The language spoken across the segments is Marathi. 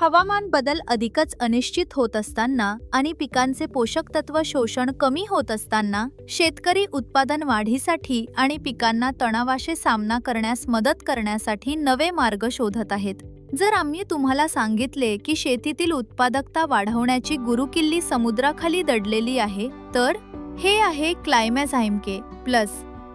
हवामान बदल अधिकच अनिश्चित होत असताना आणि पिकांचे पोषक तत्व शोषण कमी होत असताना शेतकरी उत्पादन वाढीसाठी आणि पिकांना तणावाशी सामना करण्यास मदत करण्यासाठी नवे मार्ग शोधत आहेत. जर आम्ही तुम्हाला सांगितले की शेतीतील उत्पादकता वाढवण्याची गुरुकिल्ली समुद्राखाली दडलेली आहे तर हे आहे क्लायमॅझाइमके प्लस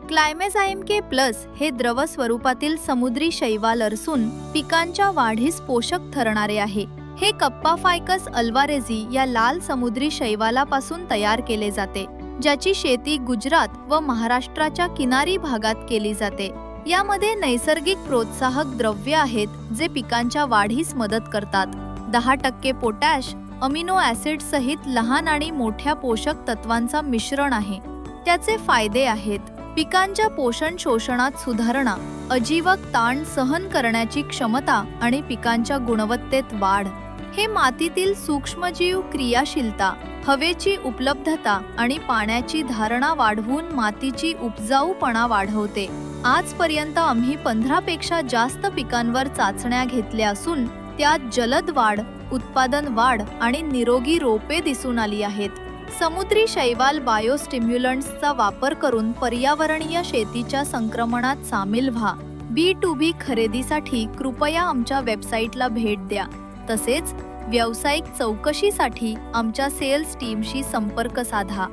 क्लायमेझाईम के प्लस हे द्रव स्वरूपातील समुद्री शैवाल असून पिकांच्या वाढीस पोषक ठरणारे आहे. हे कप्पा फायकस अल्वारेझी या लाल समुद्री शैवालापासून तयार केले जाते ज्याची शेती गुजरात व महाराष्ट्राच्या किनारी भागात केली जाते. यामध्ये नैसर्गिक प्रोत्साहक द्रव्य आहेत जे पिकांच्या वाढीस मदत करतात. दहा टक्के पोटॅश अमिनो ऍसिड सहित लहान आणि मोठ्या पोषक तत्वांचा मिश्रण आहे. त्याचे फायदे आहेत. पिकांच्या पोषण शोषणात सुधारणा अजीवक ताण सहन करण्याची क्षमता आणि पिकांच्या गुणवत्तेत वाढ. हे मातीतील सूक्ष्मजीव क्रियाशीलता हवेची उपलब्धता आणि पाण्याची धारणा वाढवून मातीची उपजाऊपणा वाढवते. आजपर्यंत आम्ही पंधरापेक्षा जास्त पिकांवर चाचण्या घेतल्या असून त्यात जलद वाढ उत्पादन वाढ आणि निरोगी रोपे दिसून आली आहेत. समुद्री शैवाल बायोस्टिम्युलंट्सचा वापर करून पर्यावरणीय शेतीच्या संक्रमणात सामील व्हा. बी टू बी खरेदीसाठी कृपया आमच्या वेबसाईटला भेट द्या. तसेच व्यावसायिक चौकशीसाठी आमच्या सेल्स टीमशी संपर्क साधा.